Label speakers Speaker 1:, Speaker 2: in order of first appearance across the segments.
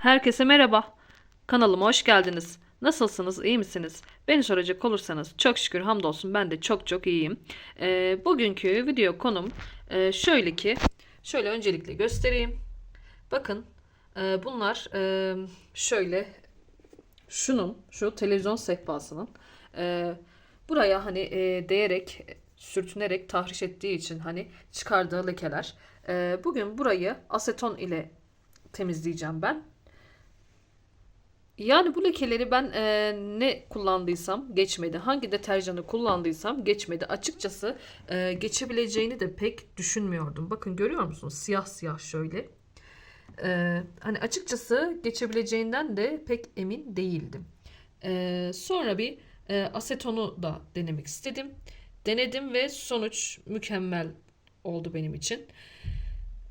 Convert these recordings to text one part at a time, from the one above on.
Speaker 1: Herkese merhaba. Kanalıma hoş geldiniz. Nasılsınız? iyi misiniz? Beni soracak olursanız çok şükür hamdolsun ben de çok çok iyiyim. Ee, bugünkü video konum e, şöyle ki şöyle öncelikle göstereyim. Bakın e, bunlar e, şöyle şunun şu televizyon sehpasının e, buraya hani e, değerek sürtünerek tahriş ettiği için hani çıkardığı lekeler. E, bugün burayı aseton ile temizleyeceğim ben. Yani bu lekeleri ben e, ne kullandıysam geçmedi. Hangi deterjanı kullandıysam geçmedi. Açıkçası e, geçebileceğini de pek düşünmüyordum. Bakın görüyor musunuz? Siyah siyah şöyle. E, hani açıkçası geçebileceğinden de pek emin değildim. E, sonra bir e, asetonu da denemek istedim. Denedim ve sonuç mükemmel oldu benim için.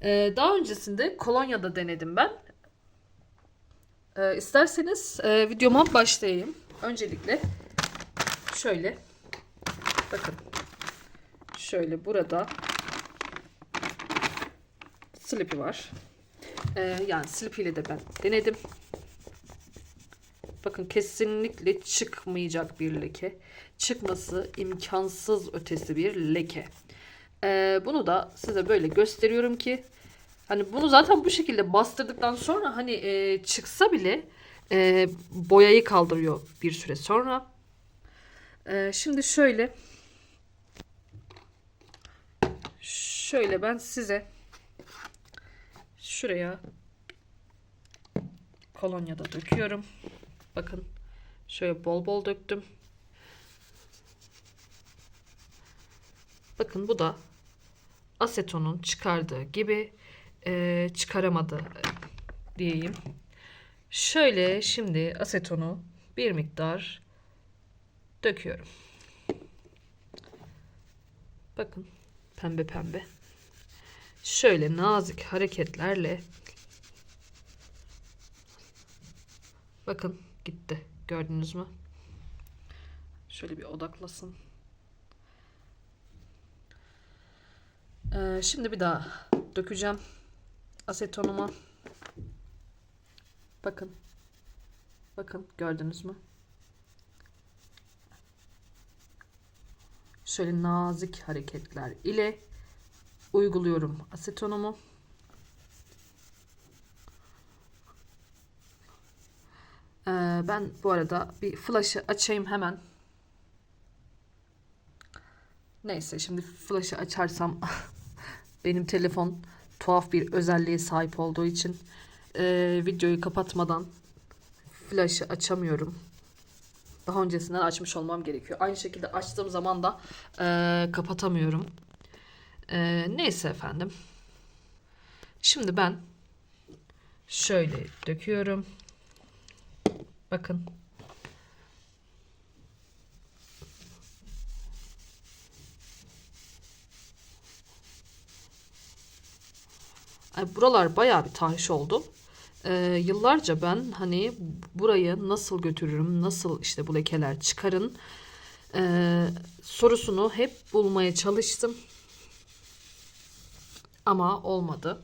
Speaker 1: E, daha öncesinde kolonyada denedim ben. Ee, isterseniz e, videoma başlayayım. Öncelikle şöyle bakın şöyle burada Slippy var. Ee, yani Slippy ile de ben denedim. Bakın kesinlikle çıkmayacak bir leke. Çıkması imkansız ötesi bir leke. Ee, bunu da size böyle gösteriyorum ki Hani bunu zaten bu şekilde bastırdıktan sonra hani e, çıksa bile e, boyayı kaldırıyor bir süre sonra. E, şimdi şöyle şöyle ben size şuraya kolonya da döküyorum. Bakın şöyle bol bol döktüm. Bakın bu da asetonun çıkardığı gibi e, çıkaramadı diyeyim. Şöyle şimdi asetonu bir miktar döküyorum. Bakın pembe pembe. Şöyle nazik hareketlerle bakın gitti. Gördünüz mü? Şöyle bir odaklasın. Ee, şimdi bir daha dökeceğim asetonuma. Bakın. Bakın gördünüz mü? Şöyle nazik hareketler ile uyguluyorum asetonumu. Ee, ben bu arada bir flash'ı açayım hemen. Neyse şimdi flash'ı açarsam benim telefon tuhaf bir özelliğe sahip olduğu için e, videoyu kapatmadan flash'ı açamıyorum. Daha öncesinden açmış olmam gerekiyor. Aynı şekilde açtığım zaman da e, kapatamıyorum. E, neyse efendim. Şimdi ben şöyle döküyorum. Bakın. Ay, buralar bayağı bir tahriş oldu. Ee, yıllarca ben hani burayı nasıl götürürüm, nasıl işte bu lekeler çıkarın ee, sorusunu hep bulmaya çalıştım. Ama olmadı.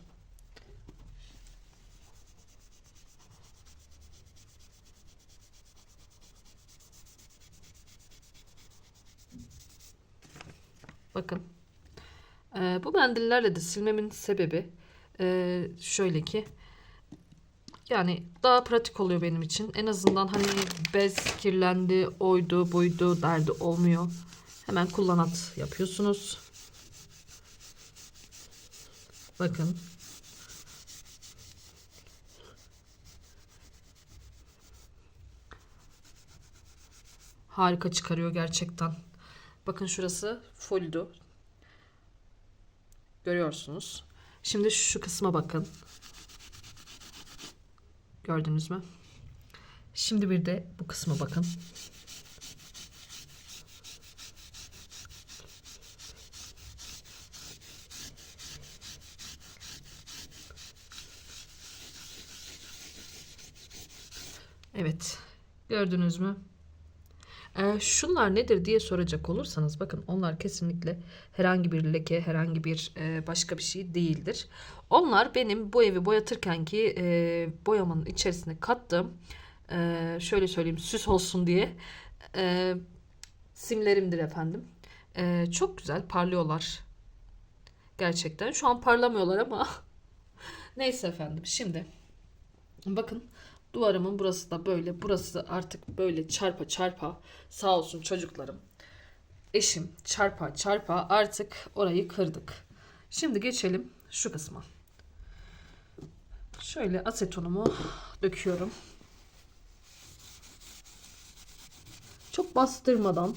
Speaker 1: Bakın. Ee, bu mendillerle de silmemin sebebi ee, şöyle ki yani daha pratik oluyor benim için. En azından hani bez kirlendi, oydu, buydu derdi olmuyor. Hemen kullanat yapıyorsunuz. Bakın. Harika çıkarıyor gerçekten. Bakın şurası fulldu. Görüyorsunuz. Şimdi şu kısma bakın. Gördünüz mü? Şimdi bir de bu kısma bakın. Evet. Gördünüz mü? Ee, şunlar nedir diye soracak olursanız bakın onlar kesinlikle herhangi bir leke, herhangi bir e, başka bir şey değildir. Onlar benim bu evi boyatırken ki e, boyamanın içerisine kattığım e, şöyle söyleyeyim süs olsun diye e, simlerimdir efendim. E, çok güzel parlıyorlar. Gerçekten. Şu an parlamıyorlar ama neyse efendim. Şimdi bakın duvarımın burası da böyle. Burası artık böyle çarpa çarpa sağ olsun çocuklarım. Eşim çarpa çarpa artık orayı kırdık. Şimdi geçelim şu kısma. Şöyle asetonumu döküyorum. Çok bastırmadan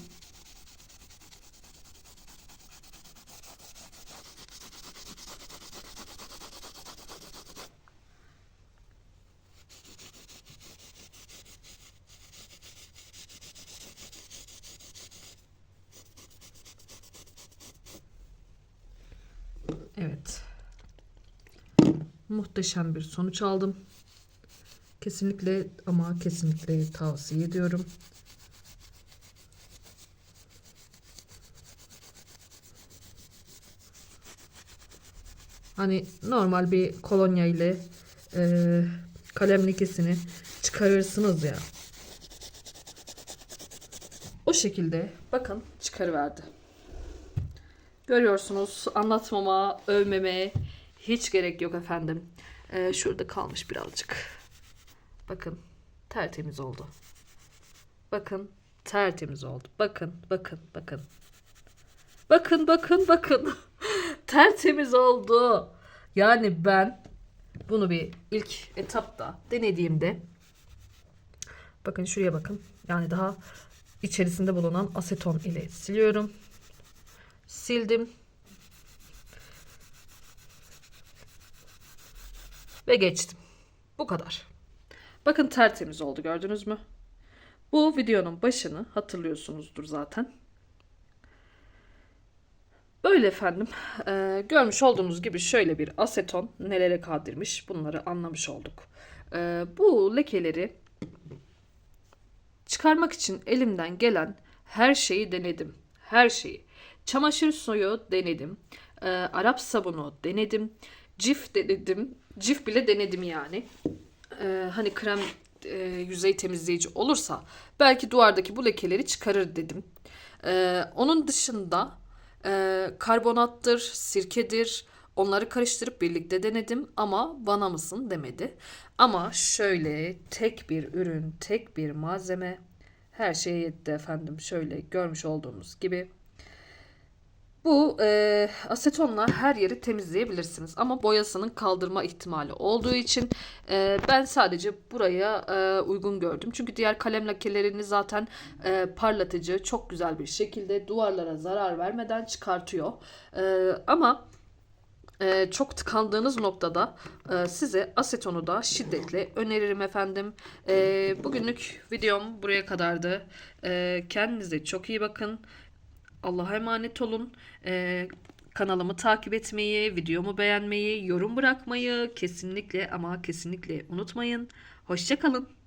Speaker 1: Evet. Muhteşem bir sonuç aldım. Kesinlikle ama kesinlikle tavsiye ediyorum. Hani normal bir kolonya ile e, kalem lekesini çıkarırsınız ya. O şekilde bakın çıkarıverdi. Görüyorsunuz anlatmama, övmeme hiç gerek yok efendim. Ee, şurada kalmış birazcık. Bakın tertemiz oldu. Bakın tertemiz oldu. Bakın bakın bakın. Bakın bakın bakın. tertemiz oldu. Yani ben bunu bir ilk etapta denediğimde bakın şuraya bakın. Yani daha içerisinde bulunan aseton ile siliyorum sildim. Ve geçtim. Bu kadar. Bakın tertemiz oldu gördünüz mü? Bu videonun başını hatırlıyorsunuzdur zaten. Böyle efendim. Ee, görmüş olduğunuz gibi şöyle bir aseton nelere kadirmiş bunları anlamış olduk. Ee, bu lekeleri çıkarmak için elimden gelen her şeyi denedim. Her şeyi. Çamaşır suyu denedim. Ee, Arap sabunu denedim. Cif denedim. Cif bile denedim yani. Ee, hani krem e, yüzey temizleyici olursa belki duvardaki bu lekeleri çıkarır dedim. Ee, onun dışında e, karbonattır, sirkedir. Onları karıştırıp birlikte denedim ama bana mısın demedi. Ama şöyle tek bir ürün, tek bir malzeme her şeye yetti efendim. Şöyle görmüş olduğunuz gibi. Bu e, asetonla her yeri temizleyebilirsiniz ama boyasının kaldırma ihtimali olduğu için e, ben sadece buraya e, uygun gördüm. Çünkü diğer kalem lekelerini zaten e, parlatıcı çok güzel bir şekilde duvarlara zarar vermeden çıkartıyor. E, ama e, çok tıkandığınız noktada e, size asetonu da şiddetle öneririm efendim. E, bugünlük videom buraya kadardı. E, kendinize çok iyi bakın. Allah'a emanet olun. Ee, kanalımı takip etmeyi, videomu beğenmeyi, yorum bırakmayı kesinlikle ama kesinlikle unutmayın. Hoşçakalın.